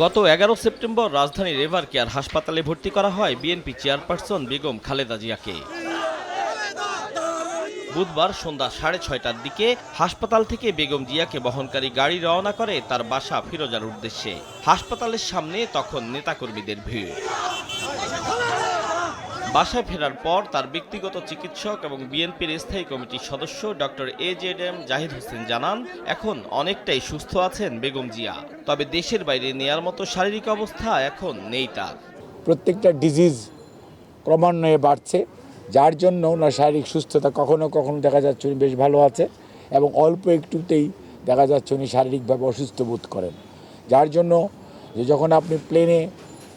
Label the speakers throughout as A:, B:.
A: গত এগারো সেপ্টেম্বর রাজধানীর এভার কেয়ার হাসপাতালে ভর্তি করা হয় বিএনপি চেয়ারপারসন বেগম খালেদা জিয়াকে। বুধবার সন্ধ্যা সাড়ে ছয়টার দিকে হাসপাতাল থেকে বেগম জিয়াকে বহনকারী গাড়ি রওনা করে তার বাসা ফিরোজার উদ্দেশ্যে। হাসপাতালের সামনে তখন নেতাকর্মীদের ভিড়। বাসায় ফেরার পর তার ব্যক্তিগত চিকিৎসক এবং বিএনপির স্থায়ী কমিটির সদস্য doctor A Z M Zahid Hossain জানান, এখন অনেকটাই সুস্থ আছেন বেগম জিয়া। তবে দেশের বাইরে নেয়ার মতো শারীরিক অবস্থা এখন নেই তার।
B: প্রত্যেকটা ডিজিজ ক্রমান্বয়ে বাড়ছে, যার জন্য ওনার শারীরিক সুস্থতা কখনো কখনো দেখা যাচ্ছে উনি বেশ ভালো আছে এবং অল্প একটুতেই দেখা যাচ্ছে উনি শারীরিকভাবে অসুস্থ বোধ করেন। যার জন্য যখন আপনি প্লেনে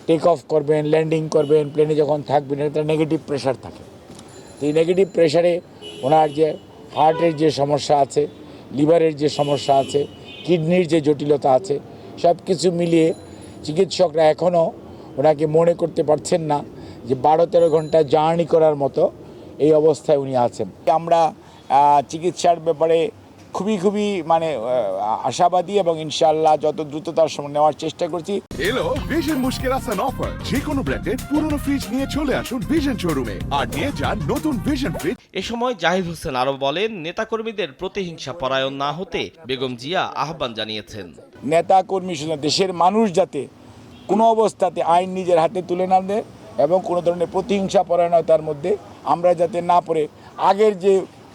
B: টেক অফ করবেন ল্যান্ডিং করবেন প্লেনে যখন থাকবেন একটা নেগেটিভ প্রেশার থাকে। তো এই নেগেটিভ প্রেশারে ওনার যে হার্টের যে সমস্যা আছে লিভারের যে সমস্যা আছে কিডনির যে জটিলতা আছে সব কিছু মিলিয়ে চিকিৎসকরা এখনও ওনাকে মনে করতে পারছেন না যে বারো তেরো ঘণ্টা জার্নি করার মতো এই অবস্থায় উনি আছেন। আমরা চিকিৎসার ব্যাপারে খুবই খুবই মানে আশাবাদী এবং ইনশাআল্লাহ যত দ্রুততার সময় নেওয়ার চেষ্টা করছি।
C: এলো ভিশন মুশকিল আসান অফার যে কোনো ব্র্যান্ডের পুরনো ফ্রিজ নিয়ে চলে আসুন ভিশন শোরুমে আর নিয়ে যান নতুন ভিশন ফ্রিজ
A: এ সময় জাহিদ হোসেন আরও বলেন নেতাকর্মীদের প্রতিহিংসা পরায়ণ না হতে বেগম জিয়া আহ্বান জানিয়েছেন।
B: নেতা কর্মী শুধু দেশের মানুষ যাতে কোনো অবস্থাতে আইন নিজের হাতে তুলে না দেয় এবং কোনো ধরনের প্রতিহিংসা পরায়ণতার মধ্যে আমরা যাতে না পড়ে। আগের যে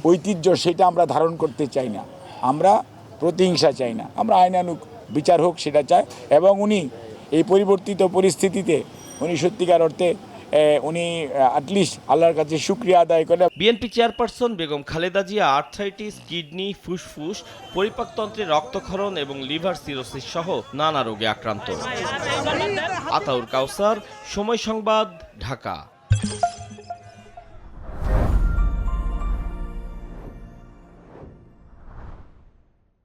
B: ঐতিহ্য সেটা আমরা ধারণ করতে চাই না। আমরা প্রতিহিংসা চাই না। আমরা আইনানুক বিচার হোক সেটা চাই এবং উনি এই পরিবর্তিত পরিস্থিতিতে উনি সত্যিকার অর্থে উনি অ্যাটলিস্ট আল্লাহর কাছে শুক্রিয়া আদায় করে।
A: BNP chairperson Begum Khaleda Zia arthritis kidney ফুসফুস পরিপাকতন্ত্রের রক্তক্ষরণ এবং লিভার সিরোসিস সহ নানা রোগে আক্রান্ত। আতাউর কাউসার, সময় সংবাদ, ঢাকা।